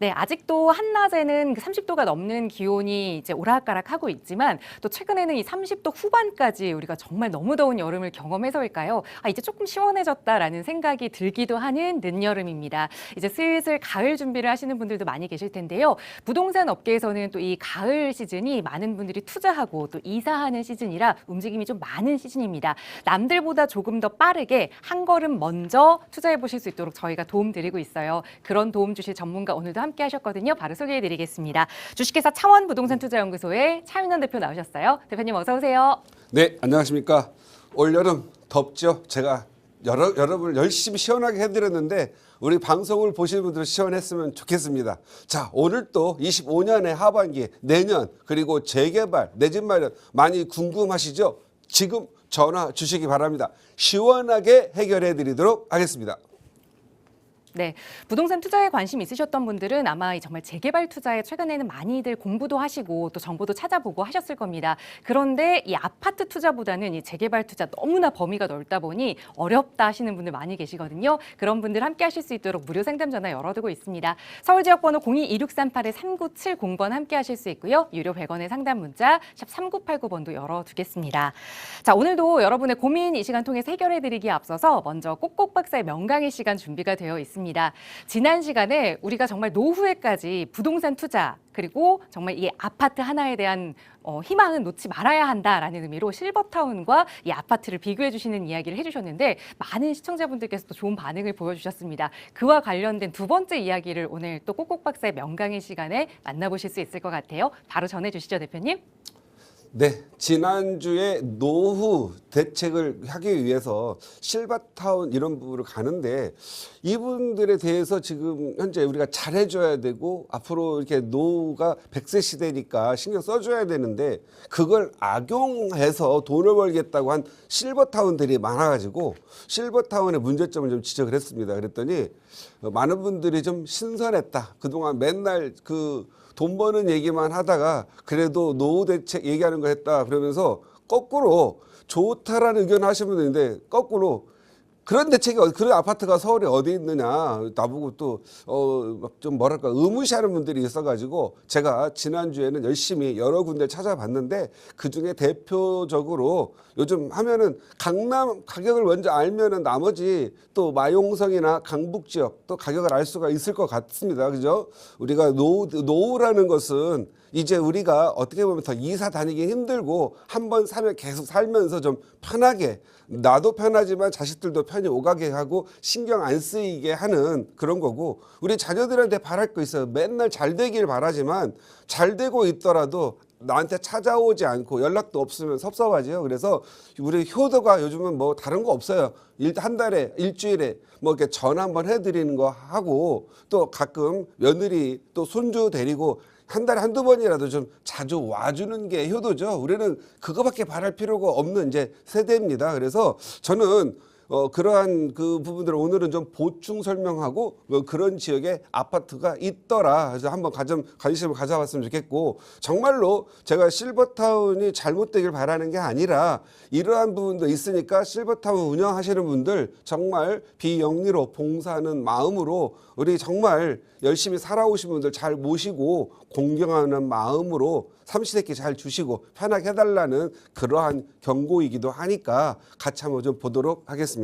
네, 아직도 한낮에는 그 30도가 넘는 기온이 이제 오락가락하고 있지만 또 최근에는 이 30도 후반까지 우리가 정말 너무 더운 여름을 경험해서일까요? 아, 이제 조금 시원해졌다라는 생각이 들기도 하는 늦여름입니다. 이제 슬슬 가을 준비를 하시는 분들도 많이 계실 텐데요. 부동산 업계에서는 또 이 가을 시즌이 많은 분들이 투자하고 또 이사하는 시즌이라 움직임이 좀 많은 시즌입니다. 남들보다 조금 더 빠르게 한 걸음 먼저 투자해 보실 수 있도록 저희가 도움 드리고 있어요. 그런 도움 주실 전문가 오늘도 함께 하셨거든요. 바로 소개해 드리겠습니다. 주식회사 차원 부동산 투자연구소의 차윤원 대표 나오셨어요. 대표님 어서 오세요. 네, 안녕하십니까. 올 여름 덥죠. 제가 여러, 여러분을 열심히 시원하게 해드렸는데 우리 방송을 보시는 분들 시원했으면 좋겠습니다. 자, 오늘 또 25년의 하반기, 내년 그리고 재개발, 내 집 마련 많이 궁금하시죠? 지금 전화 주시기 바랍니다. 시원하게 해결해 드리도록 하겠습니다. 네, 부동산 투자에 관심 있으셨던 분들은 아마 이 정말 재개발 투자에 최근에는 많이들 공부도 하시고 또 정보도 찾아보고 하셨을 겁니다. 그런데 이 아파트 투자보다는 이 재개발 투자 너무나 범위가 넓다 보니 어렵다 하시는 분들 많이 계시거든요. 그런 분들 함께 하실 수 있도록 무료 상담 전화 열어두고 있습니다. 서울 지역 번호 02-2638-3970번 함께 하실 수 있고요. 유료 100원의 상담 문자 샵 3989번도 열어두겠습니다. 자, 오늘도 여러분의 고민 이 시간 통해서 해결해 드리기에 앞서서 먼저 꼭꼭 박사의 명강의 시간 준비가 되어 있습니다. 지난 시간에 우리가 정말 노후에까지 부동산 투자 그리고 정말 이 아파트 하나에 대한 어, 희망은 놓지 말아야 한다라는 의미로 실버타운과 이 아파트를 비교해 주시는 이야기를 해주셨는데 많은 시청자분들께서도 좋은 반응을 보여주셨습니다. 그와 관련된 두 번째 이야기를 오늘 또 꼭꼭 박사의 명강의 시간에 만나보실 수 있을 것 같아요. 바로 전해주시죠, 대표님. 네, 지난주에 노후 대책을 하기 위해서 실버타운 이런 부분을 가는데 이분들에 대해서 지금 현재 우리가 잘해줘야 되고 앞으로 이렇게 노후가 100세 시대니까 신경 써줘야 되는데 그걸 악용해서 돈을 벌겠다고 한 실버타운들이 많아가지고 실버타운의 문제점을 좀 지적을 했습니다. 그랬더니 어, 많은 분들이 좀 신선했다. 그동안 맨날 그 돈 버는 얘기만 하다가 그래도 노후 대책 얘기하는 거 했다 그러면서 거꾸로 좋다라는 의견 하시는 분들 있는데 거꾸로 그런 대책이 그런 아파트가 서울에 어디 있느냐 나보고 또어좀 뭐랄까 의무시하는 분들이 있어가지고 제가 지난 주에는 열심히 여러 군데 찾아봤는데 그 중에 대표적으로 요즘 하면은 강남 가격을 먼저 알면은 나머지 또 마용성이나 강북 지역 또 가격을 알 수가 있을 것 같습니다. 그죠? 우리가 노후 노후라는 것은 이제 우리가 어떻게 보면 더 이사 다니기 힘들고 한 번 사면 계속 살면서 좀 편하게 나도 편하지만 자식들도 편히 오가게 하고 신경 안 쓰이게 하는 그런 거고 우리 자녀들한테 바랄 거 있어요. 맨날 잘 되길 바라지만 잘 되고 있더라도 나한테 찾아오지 않고 연락도 없으면 섭섭하지요. 그래서 우리 효도가 요즘은 뭐 다른 거 없어요. 일, 한 달에 일주일에 뭐 이렇게 전화 한번 해드리는 거 하고 또 가끔 며느리 또 손주 데리고 한 달에 한두 번이라도 좀 자주 와주는 게 효도죠. 우리는 그거밖에 바랄 필요가 없는 이제 세대입니다. 그래서 저는 어, 그러한 그 부분들을 오늘은 좀 보충 설명하고 뭐 그런 지역에 아파트가 있더라. 그래서 한번 가점, 관심을 가져봤으면 좋겠고 정말로 제가 실버타운이 잘못되길 바라는 게 아니라 이러한 부분도 있으니까 실버타운 운영하시는 분들 정말 비영리로 봉사하는 마음으로 우리 정말 열심히 살아오신 분들 잘 모시고 공경하는 마음으로 삼시세끼 잘 주시고 편하게 해달라는 그러한 경고이기도 하니까 같이 한번 좀 보도록 하겠습니다.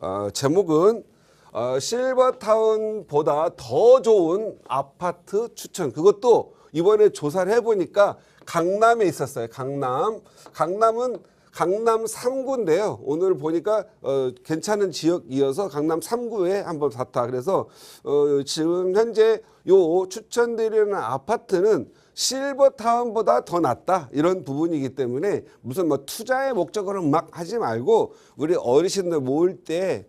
어, 제목은 어, 실버타운보다 더 좋은 아파트 추천. 그것도 이번에 조사를 해보니까 강남에 있었어요. 강남. 강남은 강남 3구인데요. 오늘 보니까 어, 괜찮은 지역이어서 강남 3구에 한번 봤다. 그래서 어, 지금 현재 요 추천드리는 아파트는 실버타운보다 더 낫다. 이런 부분이기 때문에 무슨 뭐 투자의 목적으로 막 하지 말고 우리 어르신들 모을 때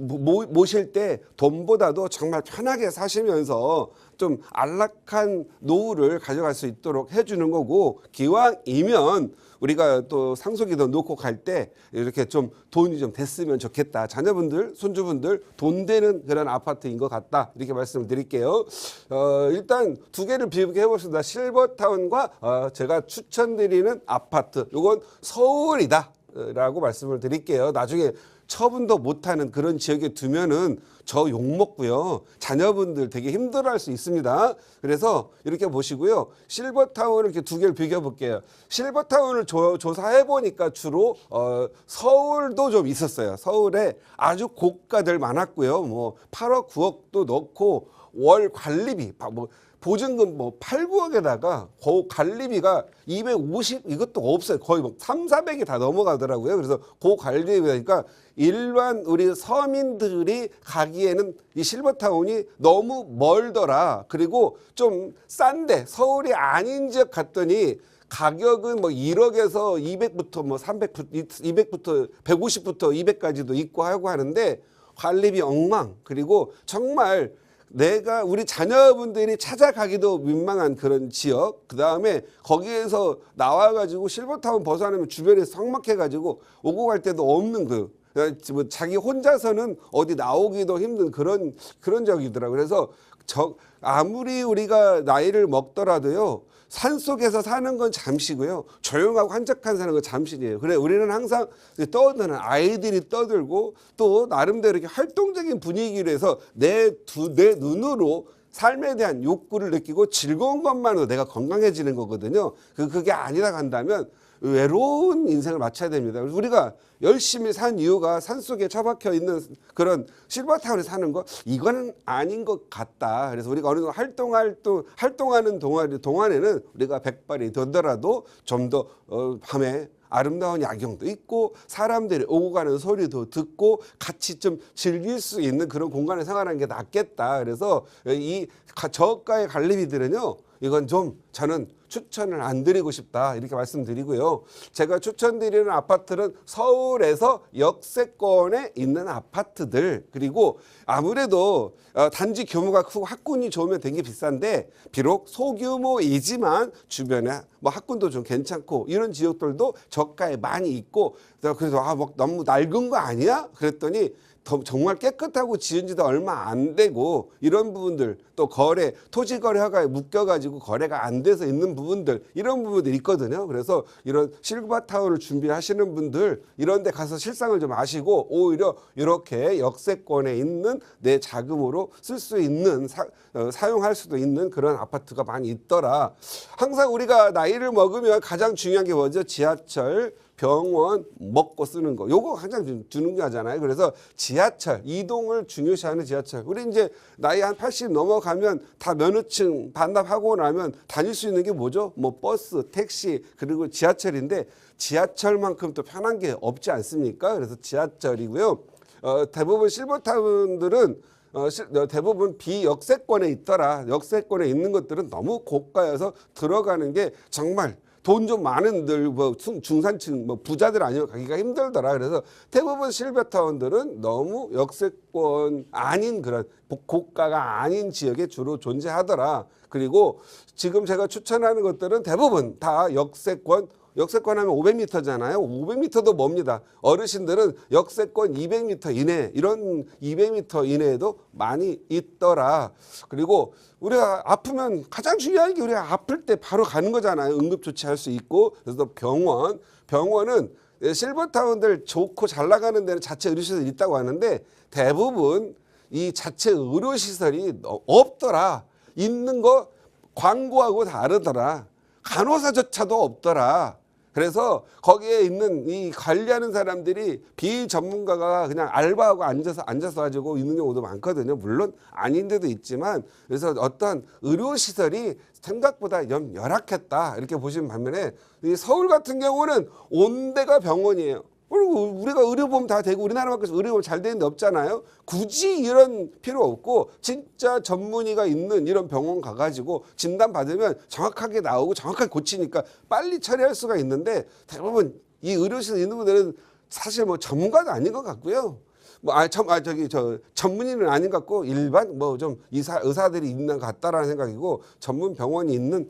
모, 모실 때 돈보다도 정말 편하게 사시면서 좀 안락한 노후를 가져갈 수 있도록 해주는 거고 기왕이면 우리가 또 상속이도 놓고 갈 때 이렇게 좀 돈이 좀 됐으면 좋겠다. 자녀분들, 손주분들 돈 되는 그런 아파트인 것 같다. 이렇게 말씀드릴게요. 어, 일단 두 개를 비교해 봅시다. 실버타운과 어, 제가 추천드리는 아파트. 요건 서울이다. 라고 말씀을 드릴게요. 나중에 처분도 못하는 그런 지역에 두면은 저 욕 먹고요. 자녀분들 되게 힘들어할 수 있습니다. 그래서 이렇게 보시고요. 실버타운을 이렇게 두 개를 비교 볼게요. 실버타운을 조, 조사해 보니까 주로 어, 서울도 좀 있었어요. 서울에 아주 고가들 많았고요. 뭐 8억, 9억도 넣고 월 관리비 바- 뭐 보증금 뭐 8, 9억에다가 그 관리비가 250 이것도 없어요. 거의 뭐 3, 400이 다 넘어가더라고요. 그래서 그 관리비니까 일반 우리 서민들이 가기에는 이 실버타운이 너무 멀더라. 그리고 좀 싼데 서울이 아닌 지역 갔더니 가격은 뭐 1억에서 200부터 뭐 300, 200부터 150부터 200까지도 있고 하고 하는데 관리비 엉망 그리고 정말 내가 우리 자녀분들이 찾아가기도 민망한 그런 지역 그 다음에 거기에서 나와가지고 실버타운 벗어나면 주변에 성막해가지고 오고 갈 때도 없는 그뭐 자기 혼자서는 어디 나오기도 힘든 그런 그런 적이더라고요. 그래서 저 아무리 우리가 나이를 먹더라도요. 산 속에서 사는 건 잠시고요. 조용하고 한적한 사는 건 잠시예요. 그래 우리는 항상 떠드는 아이들이 떠들고 또 나름대로 이렇게 활동적인 분위기로 해서 내 두 내 눈으로 삶에 대한 욕구를 느끼고 즐거운 것만으로 내가 건강해지는 거거든요. 그 그게 아니다 간다면 외로운 인생을 맞춰야 됩니다. 그래서 우리가 열심히 산 이유가 산 속에 처박혀 있는 그런 실버타운에 사는 거 이거는 아닌 것 같다. 그래서 우리가 어느 정도 활동할 또 활동하는 동안 동안에는 우리가 백발이 되더라도 좀더 어, 밤에 아름다운 야경도 있고 사람들이 오고 가는 소리도 듣고 같이 좀 즐길 수 있는 그런 공간에 생활하는 게 낫겠다. 그래서 이 가- 저가의 관리비들은요. 이건 좀 저는 추천을 안 드리고 싶다 이렇게 말씀드리고요. 제가 추천드리는 아파트는 서울에서 역세권에 있는 아파트들 그리고 아무래도 어, 단지 규모가 크고 학군이 좋으면 되게 비싼데 비록 소규모이지만 주변에 뭐 학군도 좀 괜찮고 이런 지역들도 저가에 많이 있고 그래서 아 뭐 너무 낡은 거 아니야? 그랬더니 더- 정말 깨끗하고 지은 지도 얼마 안 되고 이런 부분들 또 거래 토지 거래 허가에 묶여 가지고 거래가 안 돼서 있는 부분들 이런 부분들이 있거든요. 그래서 이런 실버 타운을 준비하시는 분들 이런 데 가서 실상을 좀 아시고 오히려 이렇게 역세권에 있는 내 자금으로 쓸 수 있는 사, 어, 사용할 수도 있는 그런 아파트가 많이 있더라. 항상 우리가 나이를 먹으면 가장 중요한 게 뭐죠? 지하철 병원 먹고 쓰는 거 요거 가장 중- 중요하잖아요. 그래서 지하철 이동을 중요시하는 지하철. 우리 이제 나이 한 80 넘어가면 다 면허증 반납하고 나면 다닐 수 있는 게 뭐죠? 뭐 버스, 택시 그리고 지하철인데 지하철만큼 또 편한 게 없지 않습니까? 그래서 지하철이고요. 어, 대부분 실버타운들은 어, 실- 어, 대부분 비역세권에 있더라. 역세권에 있는 것들은 너무 고가여서 들어가는 게 정말 돈 좀 많은 들 뭐 중- 중산층 뭐 부자들 아니면 가기가 힘들더라. 그래서 대부분 실버타운들은 너무 역세권 아닌 그런 복- 고가가 아닌 지역에 주로 존재하더라. 그리고 지금 제가 추천하는 것들은 대부분 다 역세권 역세권 하면 500m잖아요. 500m도 멉니다. 어르신들은 역세권 200m 이내 이런 200m 이내에도 많이 있더라. 그리고 우리가 아프면 가장 중요한 게 우리가 아플 때 바로 가는 거잖아요. 응급 조치할 수 있고 그래서 병원 병원은 실버타운들 좋고 잘 나가는 데는 자체 의료시설이 있다고 하는데 대부분 이 자체 의료시설이 너- 없더라. 있는 거 광고하고 다르더라. 간호사조차도 없더라. 그래서 거기에 있는 이 관리하는 사람들이 비전문가가 그냥 알바하고 앉아서 앉아서 가지고 있는 경우도 많거든요. 물론 아닌 데도 있지만 그래서 어떤 의료 시설이 생각보다 연 열악했다 이렇게 보시는 반면에 이 서울 같은 경우는 온 데가 병원이에요. 그리고 우리가 의료보험 다 되고 우리나라만큼 의료보험 잘 되는 데 없잖아요. 굳이 이런 필요 없고 진짜 전문의가 있는 이런 병원 가가지고 진단 받으면 정확하게 나오고 정확하게 고치니까 빨리 처리할 수가 있는데 대부분 이 의료시설 있는 분들은 사실 뭐 전문가도 아닌 것 같고요. 뭐, 아, 전, 아, 저기, 저, 전문의는 아닌 것 같고, 일반, 뭐, 좀, 의사, 의사들이 있는 것 같다라는 생각이고, 전문 병원이 있는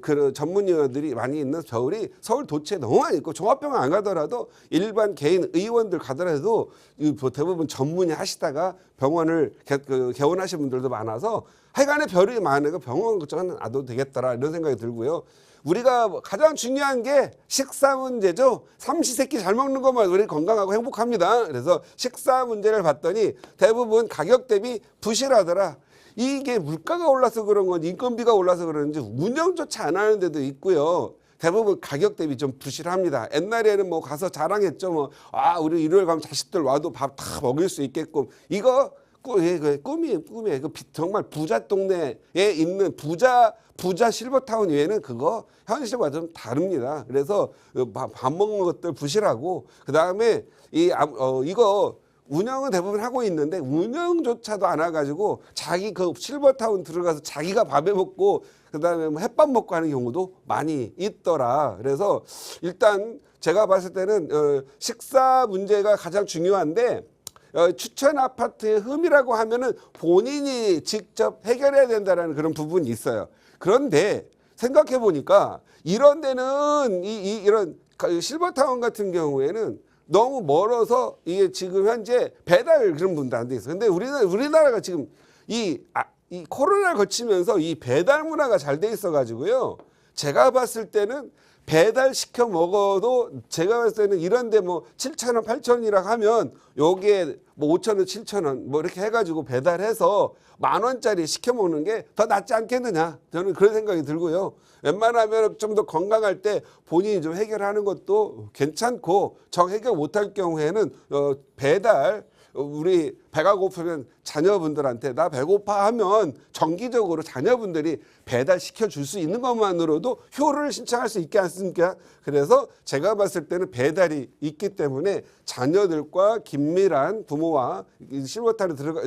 그 전문의원들이 많이 있는 겨울이 서울 도처에 너무 많이 있고 종합병원 안 가더라도 일반 개인 의원들 가더라도 이 대부분 전문의 하시다가 병원을 개, 그 개원하신 분들도 많아서 하여간에 별이 많으니까 병원 걱정은 안 해도 되겠더라 이런 생각이 들고요. 우리가 뭐 가장 중요한 게 식사 문제죠. 삼시세끼 잘 먹는 것만 우리 건강하고 행복합니다. 그래서 식사 문제를 봤더니 대부분 가격 대비 부실하더라. 이게 물가가 올라서 그런 건 인건비가 올라서 그러는지 운영조차 안 하는 데도 있고요. 대부분 가격 대비 좀 부실합니다. 옛날에는 뭐 가서 자랑했죠. 뭐, 아, 우리 일요일 가면 자식들 와도 밥 다 먹일 수 있게끔. 이거 꾸, 예, 그 꿈이에요, 꿈이에요. 그 비- 정말 부자 동네에 있는 부자, 부자 실버타운 외에는 그거 현실과 좀 다릅니다. 그래서 그 밥, 밥 먹는 것들 부실하고, 그 다음에 이, 아, 어, 이거 운영은 대부분 하고 있는데 운영조차도 안 와가지고 자기 그 실버타운 들어가서 자기가 밥해 먹고 그다음에 뭐 햇밥 먹고 하는 경우도 많이 있더라. 그래서 일단 제가 봤을 때는 어, 식사 문제가 가장 중요한데 어, 추천 아파트의 흠이라고 하면은 본인이 직접 해결해야 된다라는 그런 부분이 있어요. 그런데 생각해 보니까 이런 데는 이, 이 이런 가- 실버타운 같은 경우에는 너무 멀어서 이게 지금 현재 배달 그런 분도 안 돼 있어. 근데 우리는 우리나라가 지금 이, 아, 이 코로나를 거치면서 이 배달 문화가 잘 돼 있어 가지고요. 제가 봤을 때는 배달 시켜 먹어도 제가 봤을 때는 이런데 뭐 7천 원, 8천 원이라 하면 요게 뭐 5천 원, 7천 원 뭐 이렇게 해가지고 배달해서 만 원짜리 시켜 먹는 게 더 낫지 않겠느냐 저는 그런 생각이 들고요. 웬만하면 좀 더 건강할 때 본인이 좀 해결하는 것도 괜찮고 정 해결 못할 경우에는 어, 배달 어, 우리 배가 고프면 자녀분들한테 나 배고파 하면 정기적으로 자녀분들이 배달 시켜 줄 수 있는 것만으로도 효를 신청할 수 있지 않습니까? 그래서 제가 봤을 때는 배달이 있기 때문에 자녀들과 긴밀한 부모와 이 실버타를 들어가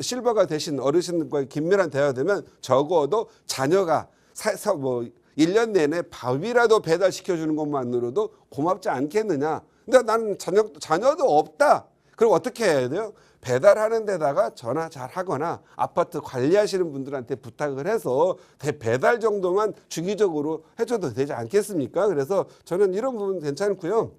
실버가 되신 어르신과 긴밀한 대화가 되면 적어도 자녀가 사서 뭐 1년 내내 밥이라도 배달시켜 주는 것만으로도 고맙지 않겠느냐. 근데 나는 자녀, 자녀도 없다. 그럼 어떻게 해야 돼요? 배달하는 데다가 전화 잘 하거나 아파트 관리하시는 분들한테 부탁을 해서 대- 배달 정도만 주기적으로 해줘도 되지 않겠습니까? 그래서 저는 이런 부분 괜찮고요.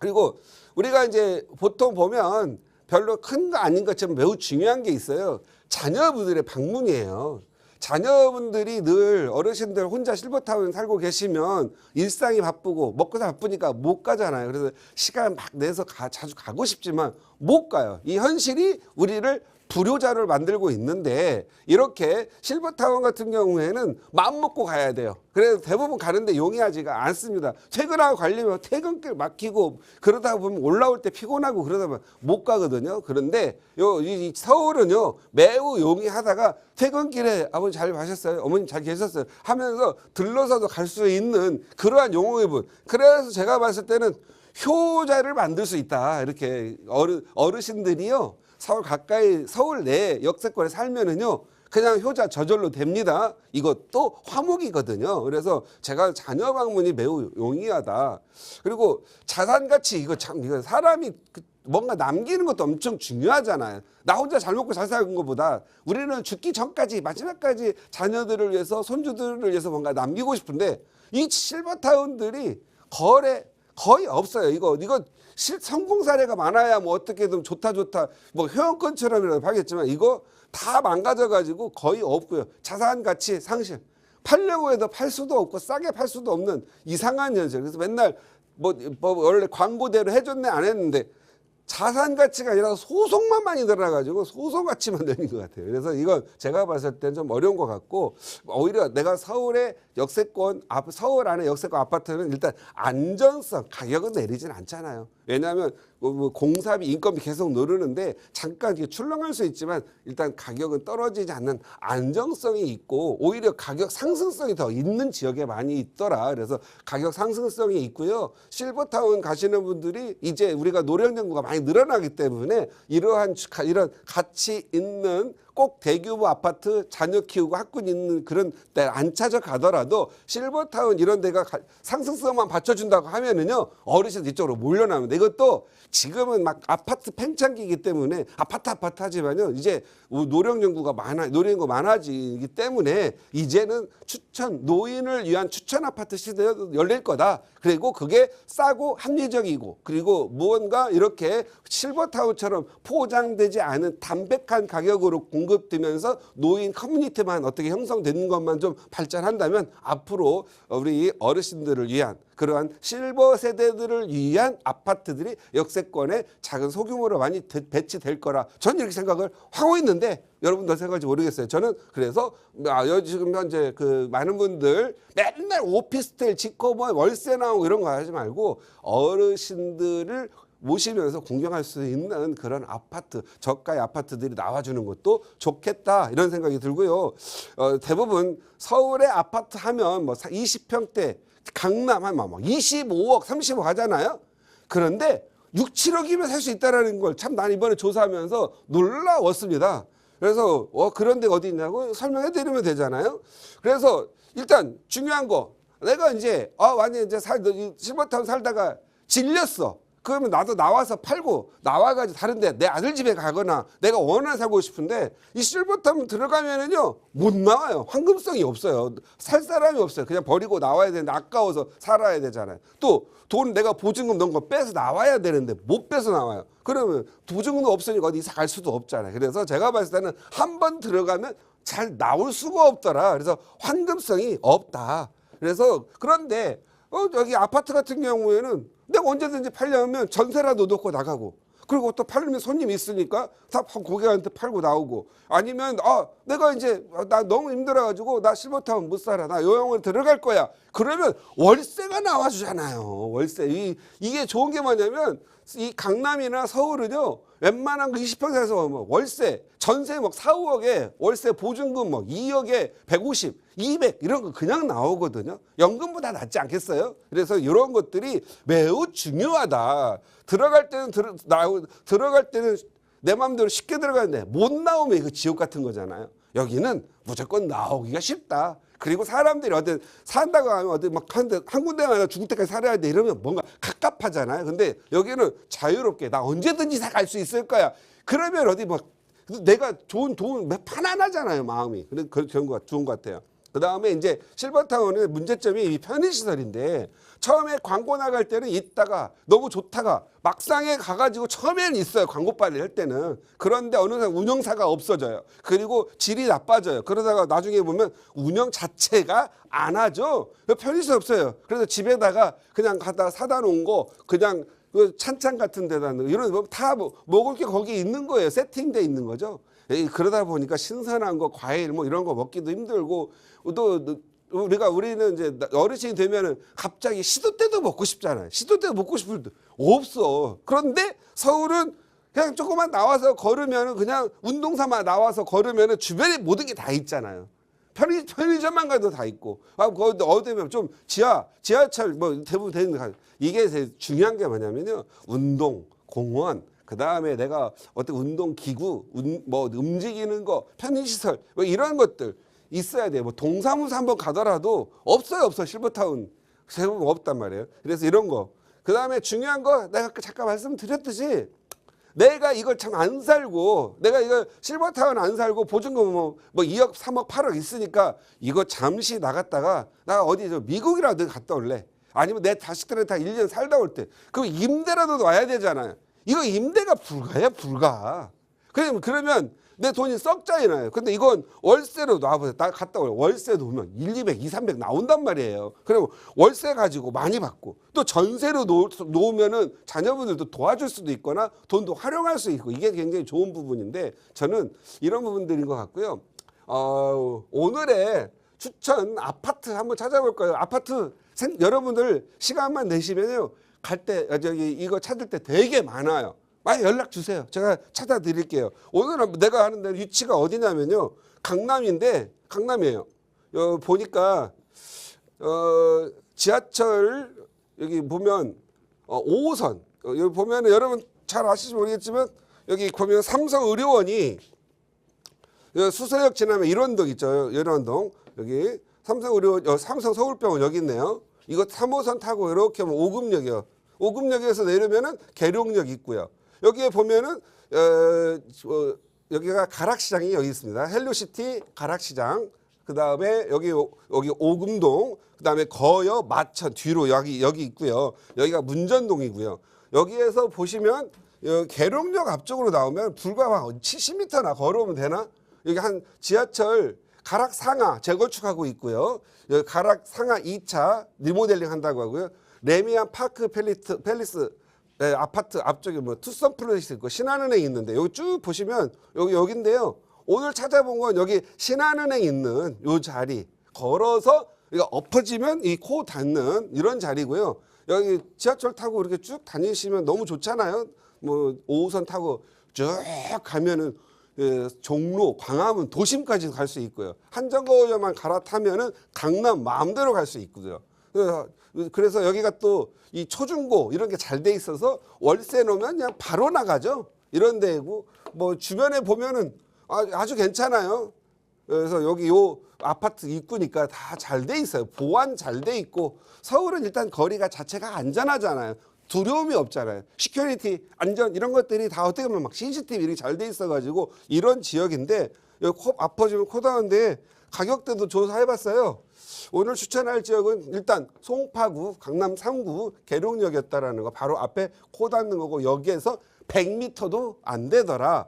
그리고 우리가 이제 보통 보면 별로 큰 거 아닌 것처럼 매우 중요한 게 있어요. 자녀분들의 방문이에요. 자녀분들이 늘 어르신들 혼자 실버타운 살고 계시면 일상이 바쁘고 먹고 사 바쁘니까 못 가잖아요. 그래서 시간 막 내서 가, 자주 가고 싶지만 못 가요. 이 현실이 우리를 불효자를 만들고 있는데 이렇게 실버타운 같은 경우에는 마음 먹고 가야 돼요. 그래서 대부분 가는데 용이하지가 않습니다. 퇴근하고 가려면 퇴근길 막히고 그러다 보면 올라올 때 피곤하고 그러다 보면 못 가거든요. 그런데 요, 이, 이 서울은요 매우 용이하다가 퇴근길에 아버님 잘 가셨어요? 어머님 잘 계셨어요? 하면서 들러서도 갈 수 있는 그러한 용어의 분. 그래서 제가 봤을 때는 효자를 만들 수 있다. 이렇게 어르, 어르신들이요. 서울 가까이 서울 내 역세권에 살면은요. 그냥 효자 저절로 됩니다. 이것도 화목이거든요. 그래서 제가 자녀 방문이 매우 용이하다. 그리고 자산 가치 이거 참 이거 사람이 그 뭔가 남기는 것도 엄청 중요하잖아요. 나 혼자 잘 먹고 잘 사는 것보다 우리는 죽기 전까지 마지막까지 자녀들을 위해서 손주들을 위해서 뭔가 남기고 싶은데 이 실버타운들이 거래 거의 없어요. 이거 이거 실 성공 사례가 많아야 뭐 어떻게든 좋다 좋다 뭐 회원권처럼이라도 하겠지만 이거 다 망가져 가지고 거의 없고요. 자산 가치 상실. 팔려고 해도 팔 수도 없고 싸게 팔 수도 없는 이상한 현실. 그래서 맨날 뭐, 뭐 원래 광고대로 해줬네 안 했는데 자산 가치가 아니라 소송만 많이 들어가지고 소송 가치만 되는 것 같아요. 그래서 이건 제가 봤을 때좀 어려운 것 같고 오히려 내가 서울의 역세권 아, 서울 안에 역세권 아파트는 일단 안전성 가격은 내리진 않잖아요. 왜냐하면 뭐, 뭐 공사비 인건비 계속 누르는데 잠깐 출렁할 수 있지만 일단 가격은 떨어지지 않는 안정성이 있고 오히려 가격 상승성이 더 있는 지역에 많이 있더라. 그래서 가격 상승성이 있고요. 실버타운 가시는 분들이 이제 우리가 노령 연구가 많이 늘어나기 때문에 이러한 이런 가치 있는 꼭 대규모 아파트 자녀 키우고 학군 있는 그런 데 안 찾아가더라도 실버타운 이런 데가 가- 상승성만 받쳐준다고 하면은요 어르신들 이쪽으로 몰려나면 이것도 지금은 막 아파트 팽창기이기 때문에 아파트 아파트 하지만요 이제 노령 연구가 많아 노령 연구 많아지기 때문에 이제는 추천 노인을 위한 추천 아파트 시대가 열릴 거다. 그리고 그게 싸고 합리적이고 그리고 무언가 이렇게 실버타운처럼 포장되지 않은 담백한 가격으로 공급되면서 노인 커뮤니티만 어떻게 형성되는 것만 좀 발전한다면 앞으로 우리 어르신들을 위한 그러한 실버 세대들을 위한 아파트들이 역세권에 작은 소규모로 많이 대- 배치될 거라 저는 이렇게 생각을 하고 있는데 여러분도 생각할지 모르겠어요. 저는 그래서 아, 여- 지금 현재 그 많은 분들 맨날 오피스텔 짓고 뭐 월세 나오고 이런 거 하지 말고 어르신들을 모시면서 공경할 수 있는 그런 아파트 저가의 아파트들이 나와주는 것도 좋겠다 이런 생각이 들고요. 어, 대부분 서울의 아파트 하면 뭐 20평대 강남 한뭐 25억 30억 하잖아요. 그런데 6, 7억이면 살 수 있다라는 걸 참 난 이번에 조사하면서 놀라웠습니다. 그래서 어 그런 데가 어디 있냐고 설명해 드리면 되잖아요. 그래서 일단 중요한 거 내가 이제 아 완전 이제 살 실버타운 살다가 질렸어. 그러면 나도 나와서 팔고 나와가지고 다른데 내 아들 집에 가거나 내가 원하는 살고 싶은데 이 실버타운 들어가면은요 못 나와요. 황금성이 없어요. 살 사람이 없어요. 그냥 버리고 나와야 되는데 아까워서 살아야 되잖아요. 또 돈 내가 보증금 넣은 거 빼서 나와야 되는데 못 빼서 나와요. 그러면 보증금도 없으니까 어디 이사 갈 수도 없잖아요. 그래서 제가 봤을 때는 한 번 들어가면 잘 나올 수가 없더라. 그래서 황금성이 없다. 그래서 그런데 어 여기 아파트 같은 경우에는 내가 언제든지 팔려면 전세라도 놓고 나가고. 그리고 또 팔면 손님 있으니까 다 고객한테 팔고 나오고. 아니면 아 내가 이제 나 너무 힘들어가지고 나 실버타운 못 살아. 나 요양원 들어갈 거야. 그러면 월세가 나와주잖아요. 월세. 이, 이게 좋은 게 뭐냐면 이 강남이나 서울은요 웬만한 거 20평에서 뭐 월세 전세 막 4, 5억에 월세 보증금 뭐 2억에 150, 200 이런 거 그냥 나오거든요. 연금보다 낫지 않겠어요? 그래서 이런 것들이 매우 중요하다. 들어갈 때는 들어, 나오, 들어갈 때는 내 마음대로 쉽게 들어가는데 못 나오면 이거 지옥 같은 거잖아요. 여기는 무조건 나오기가 쉽다. 그리고 사람들이 어디 산다고 하면 어디 막한 한 군데만 죽을 때까지 살아야 돼 이러면 뭔가 갑갑하잖아요. 근데 여기는 자유롭게 나 언제든지 갈수 있을 거야. 그러면 어디 막 내가 좋은 돈 편안하잖아요 마음이. 그래 그런 거 좋은 것 같아요. 그 다음에 이제 실버타운의 문제점이 이 편의시설인데 처음에 광고 나갈 때는 있다가 너무 좋다가 막상에 가가지고 처음에는 있어요 광고 빨리 할 때는. 그런데 어느 날 운영사가 없어져요. 그리고 질이 나빠져요. 그러다가 나중에 보면 운영 자체가 안 하죠. 편의시설 없어요. 그래서 집에다가 그냥 갖다가 사다 놓은 거 그냥 그 찬장 같은 데다 이런 거다 뭐 먹을 게 거기 있는 거예요 세팅돼 있는 거죠 에이, 그러다 보니까 신선한 거 과일 뭐 이런 거 먹기도 힘들고 또 우리가 우리는 이제 어르신이 되면은 갑자기 시도 때도 먹고 싶잖아요. 시도 때도 먹고 싶을 때 없어. 그런데 서울은 그냥 조금만 나와서 걸으면은 그냥 운동 삼아 나와서 걸으면은 주변에 모든 게 다 있잖아요. 편의, 편의점만 가도 다 있고. 아 거기 어디 되면 좀 지하 지하철 뭐 대부분 되는 데 가- 이게 제일 중요한 게 뭐냐면요. 운동 공원. 그 다음에 내가 어떤 운동 기구 운, 뭐 움직이는 거 편의시설 뭐 이런 것들 있어야 돼요. 뭐 동사무소 한번 가더라도 없어요 없어 실버타운. 대부분 없단 말이에요. 그래서 이런 거그 다음에 중요한 거 내가 잠깐 말씀드렸듯이 내가 이걸 참 안 살고 내가 이거 실버타운 안 살고 보증금 뭐, 뭐 2억 3억 8억 있으니까 이거 잠시 나갔다가 나 어디 저 미국이라도 갔다 올래? 아니면 내 자식들은 다 1년 살다 올 때. 그럼 임대라도 와야 되잖아요. 이거 임대가 불가야 불가. 그러면 그러면 내 돈이 썩잖아요. 근데 이건 월세로 놔보세요. 나 갔다 올 월세 놓으면 1, 200, 2, 300 나온단 말이에요. 그럼 월세 가지고 많이 받고 또 전세로 놓, 놓으면은 자녀분들도 도와줄 수도 있거나 돈도 활용할 수 있고 이게 굉장히 좋은 부분인데 저는 이런 부분들인 것 같고요. 어, 오늘의 추천 아파트 한번 찾아볼 거예요. 아파트 생, 여러분들 시간만 내시면요. 갈 때 저기 이거 찾을 때 되게 많아요. 많이 연락 주세요. 제가 찾아 드릴게요. 오늘은 내가 하는 데 위치가 어디냐면요. 강남인데 강남이에요. 어, 보니까 어, 지하철 여기 보면 어, 5호선 어, 여기 보면 여러분 잘 아실지 모르겠지만 여기 보면 삼성의료원이 여기 수서역 지나면 일원동 있죠. 일원동 여기 삼성의료 어, 삼성 서울병원 여기 있네요. 이거 3호선 타고 이렇게 하면 오금역이요. 오금역에서 내려면은 계룡역 있고요. 여기에 보면은 어, 어, 여기가 가락시장이 여기 있습니다. 헬로시티 가락시장. 그 다음에 여기 오- 여기 오금동. 그 다음에 거여 마천 뒤로 여기 여기 있고요. 여기가 문전동이고요. 여기에서 보시면 여- 계룡역 앞쪽으로 나오면 불과 한 70m나 걸어오면 되나? 여기 한 지하철 가락 상하 재건축하고 있고요. 여기 가락 상하 2차 리모델링 한다고 하고요. 레미안 파크 팰리트 팰리스 네, 아파트 앞쪽에 뭐 투썸 플레이스 있고 신한은행 있는데 여기 쭉 보시면 여기 여기인데요. 오늘 찾아본 건 여기 신한은행 있는 요 자리 걸어서 이거 엎어지면 이 코 닿는 이런 자리고요. 여기 지하철 타고 이렇게 쭉 다니시면 너무 좋잖아요. 뭐 5호선 타고 쭉 가면은 예, 종로, 광화문, 도심까지 갈 수 있고요. 한정거장만 갈아타면은 강남 마음대로 갈 수 있고요. 그래서- 그래서 여기가 또 이 초중고 이런 게 잘 돼 있어서 월세 놓으면 그냥 바로 나가죠. 이런 데고 뭐 주변에 보면은 아- 아주 괜찮아요. 그래서 여기 요 아파트 입구니까 다 잘 돼 있어요. 보안 잘 돼 있고 서울은 일단 거리가 자체가 안전하잖아요. 두려움이 없잖아요. 시큐리티, 안전 이런 것들이 다 어떻게 보면 막 CCTV 이렇게 잘 돼 있어가지고 이런 지역인데 여기 코 아파지면 코다운데 가격대도 조사해봤어요. 오늘 추천할 지역은 일단 송파구, 강남 3구, 계룡역이었다라는 거 바로 앞에 코 닿는 거고 여기에서 100m도 안 되더라.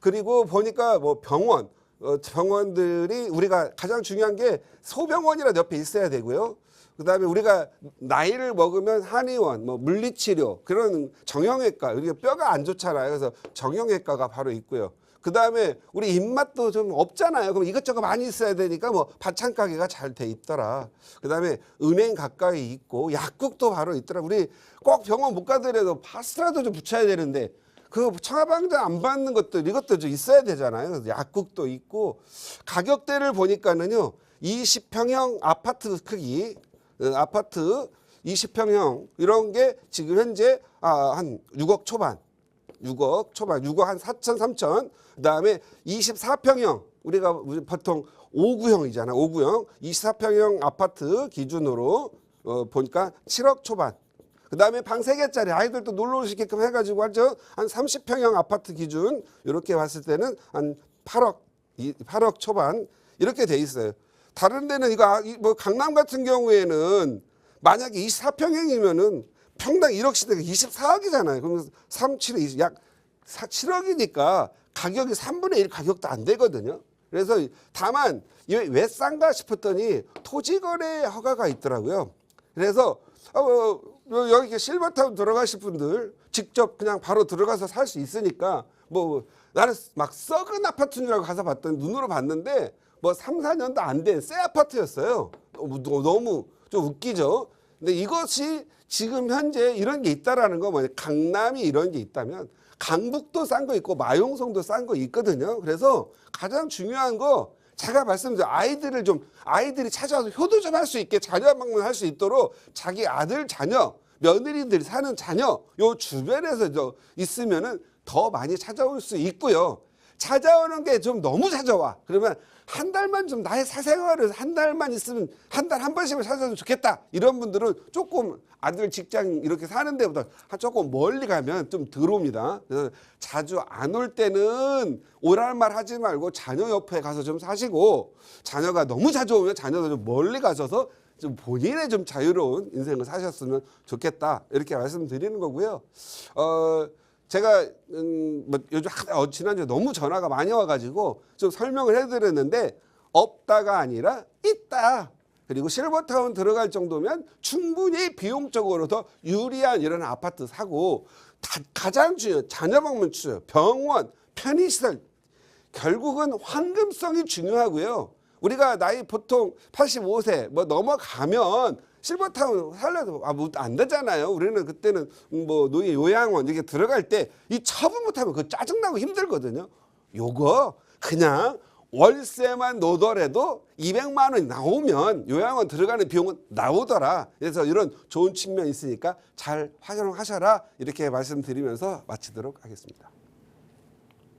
그리고 보니까 뭐 병원, 어, 병원들이 우리가 가장 중요한 게 소병원이라 옆에 있어야 되고요. 그다음에 우리가 나이를 먹으면 한의원, 뭐 물리치료 그런 정형외과 우리가 뼈가 안 좋잖아요. 그래서 정형외과가 바로 있고요. 그다음에 우리 입맛도 좀 없잖아요. 그럼 이것저것 많이 있어야 되니까 뭐 반찬 가게가 잘 돼 있더라. 그다음에 은행 가까이 있고 약국도 바로 있더라. 우리 꼭 병원 못 가더라도 파스라도 좀 붙여야 되는데 그 처방전 안 받는 것들 이것도 좀 있어야 되잖아요. 약국도 있고 가격대를 보니까는요. 20평형 아파트 크기 어, 아파트 20평형 이런 게 지금 현재 아, 한 6억 초반 6억 초반 6억 한 4천 3천. 그다음에 24평형. 우리가 보통 5구형이잖아 5구형. 24평형 아파트 기준으로 어, 보니까 7억 초반. 그다음에 방세 개짜리 아이들도 놀러 올수 있게끔 해 가지고 하죠 한 30평형 아파트 기준 이렇게 봤을 때는 한 8억 이 8억 초반. 이렇게 돼 있어요. 다른 데는 이거 아- 이뭐 강남 같은 경우에는 만약에 24평형이면은 평당 1억씩 되게 24억이잖아요. 그러면 3, 7억, 20, 약 4, 7억이니까 가격이 3분의 1 가격도 안 되거든요. 그래서 다만 왜 싼가 싶었더니 토지거래 허가가 있더라고요. 그래서 어, 어, 여기 실버타운 들어가실 분들 직접 그냥 바로 들어가서 살 수 있으니까 뭐 나는 막 썩은 아파트인 줄 알고 가서 봤더니 눈으로 봤는데 뭐 3, 4년도 안 된 새 아파트였어요. 너무, 너무 좀 웃기죠. 근데 이것이 지금 현재 이런 게 있다라는 거 뭐냐 강남이 이런 게 있다면 강북도 싼 거 있고 마용성도 싼 거 있거든요. 그래서 가장 중요한 거 제가 말씀드린 아이들을 좀 아이들이 찾아와서 효도 좀 할 수 있게 자녀 방문할 수 있도록 자기 아들 자녀 며느리들이 사는 자녀 요 주변에서 저 있으면은 더 많이 찾아올 수 있고요. 찾아오는 게 좀 너무 찾아와. 그러면 한 달만 좀 나의 사생활을 한 달만 있으면 한 달 한 번씩은 찾아도 좋겠다. 이런 분들은 조금 아들 직장 이렇게 사는 데보다 한 조금 멀리 가면 좀 들어옵니다. 그래서 자주 안 올 때는 오랄 말 하지 말고 자녀 옆에 가서 좀 사시고 자녀가 너무 자주 오면 자녀도 좀 멀리 가셔서 좀 본인의 좀 자유로운 인생을 사셨으면 좋겠다. 이렇게 말씀드리는 거고요. 어, 제가 음, 뭐 요즘 하- 어, 지난주에 너무 전화가 많이 와가지고 좀 설명을 해드렸는데 없다가 아니라 있다. 그리고 실버타운 들어갈 정도면 충분히 비용적으로 더 유리한 이런 아파트 사고 다- 가장 중요한 자녀 방문 추 병원, 편의시설 결국은 황금성이 중요하고요. 우리가 나이 보통 85세 뭐 넘어가면 실버타운 살려도 아, 뭐 안 되잖아요. 우리는 그때는 뭐 노예 요양원 이렇게 들어갈 때 이 처분 못하면 그 짜증나고 힘들거든요. 요거 그냥 월세만 놓더라도 200만 원이 나오면 요양원 들어가는 비용은 나오더라. 그래서 이런 좋은 측면이 있으니까 잘 활용하셔라. 이렇게 말씀드리면서 마치도록 하겠습니다.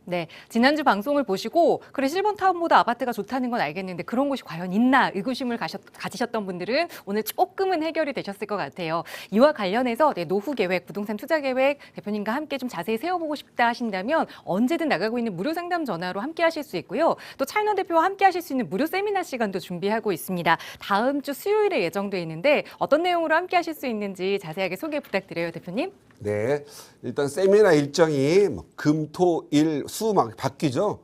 네, 지난주 방송을 보시고 그래 실버 타운보다 아파트가 좋다는 건 알겠는데 그런 곳이 과연 있나 의구심을 가셨, 가지셨던 분들은 오늘 조금은 해결이 되셨을 것 같아요. 이와 관련해서 네, 노후 계획, 부동산 투자 계획 대표님과 함께 좀 자세히 세워보고 싶다 하신다면 언제든 나가고 있는 무료 상담 전화로 함께 하실 수 있고요. 또 차인원 대표와 함께 하실 수 있는 무료 세미나 시간도 준비하고 있습니다. 다음 주 수요일에 예정돼 있는데 어떤 내용으로 함께 하실 수 있는지 자세하게 소개 부탁드려요, 대표님. 네, 일단 세미나 일정이 뭐 금, 토, 일, 수 막 바뀌죠.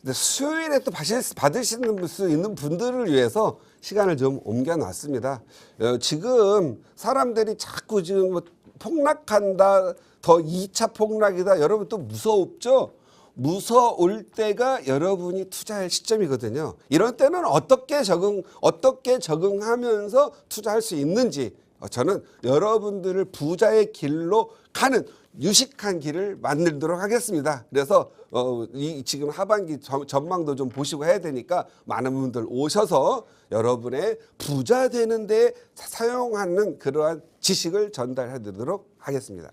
근데 수요일에 또 받으시는 수 있는 분들을 위해서 시간을 좀 옮겨놨습니다. 어, 지금 사람들이 자꾸 지금 뭐 폭락한다, 더 2차 폭락이다. 여러분 또 무서웠죠? 무서울 때가 여러분이 투자할 시점이거든요. 이런 때는 어떻게 적응, 어떻게 적응하면서 투자할 수 있는지 어, 저는 여러분들을 부자의 길로 가는 유식한 길을 만들도록 하겠습니다. 그래서 어, 이 지금 하반기 전- 전망도 좀 보시고 해야 되니까 많은 분들 오셔서 여러분의 부자 되는데 사용하는 그러한 지식을 전달해 드리도록 하겠습니다.